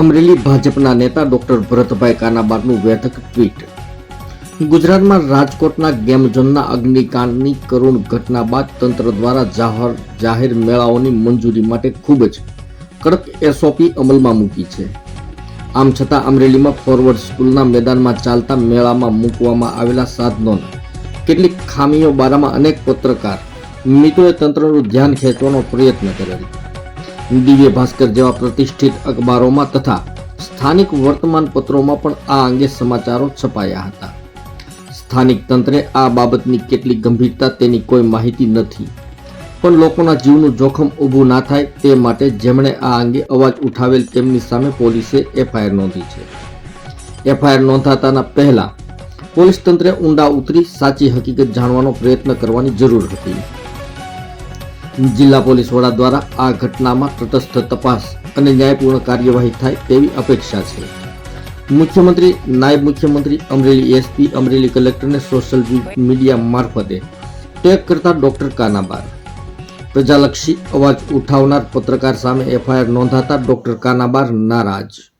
અમરેલી ભાજપના નેતા ડોક્ટર ભરતભાઈ કાનાબારનું વેધક ટ્વીટ. ગુજરાતમાં રાજકોટના ગેમ ઝોનના અગ્નિકાંડની કરુણ ઘટના બાદ તંત્ર દ્વારા જાહેર જાહેર મેળાઓની મંજૂરી માટે ખૂબ જ કડક એસઓપી અમલમાં મૂકી છે. આમ છતાં અમરેલીમાં ફોરવર્ડ સ્કૂલના મેદાનમાં ચાલતા મેળામાં મૂકવામાં આવેલા સાધનોને કેટલીક ખામીઓ બારામાં અનેક પત્રકાર, મિત્રોએ તંત્રનું ધ્યાન ખેંચવાનો પ્રયત્ન કરેલ. દિવ્ય ભાસ્કર જેવા પ્રતિષ્ઠિત અખબારોમાં તથા સ્થાનિક વર્તમાન પત્રોમાં પણ આ અંગે સમાચારો છપાયા હતા. સ્થાનિક તંત્રે આ બાબતની કેટલી ગંભીરતા તેની કોઈ માહિતી નથી. પણ લોકોના જીવનું જોખમ ઊભું ના થાય તે માટે જેમણે આ અંગે અવાજ ઉઠાવેલ તેમની સામે પોલીસે એફઆઈઆર નોંધી છે. એફઆઈઆર નોંધાતાના પહેલા પોલીસ તંત્રે ઊંડા ઉતરી સાચી હકીકત જાણવાનો પ્રયત્ન કરવાની જરૂર હતી. જિલ્લા પોલીસ વડા દ્વારા આ ઘટનામાં તટસ્થ તપાસ અને ન્યાયપૂર્ણ કાર્યવાહી થાય તેવી અપેક્ષા છે. મુખ્યમંત્રી, નાયબ મુખ્યમંત્રી, અમરેલી એસપી, અમરેલી કલેક્ટરને સોશિયલ મીડિયા મારફતે ટેગ કરતા ડોક્ટર કાનાબાર. પ્રજાલક્ષી અવાજ ઉઠાવનાર પત્રકાર સામે એફઆઈઆર નોંધાતા ડોક્ટર કાનાબાર નારાજ.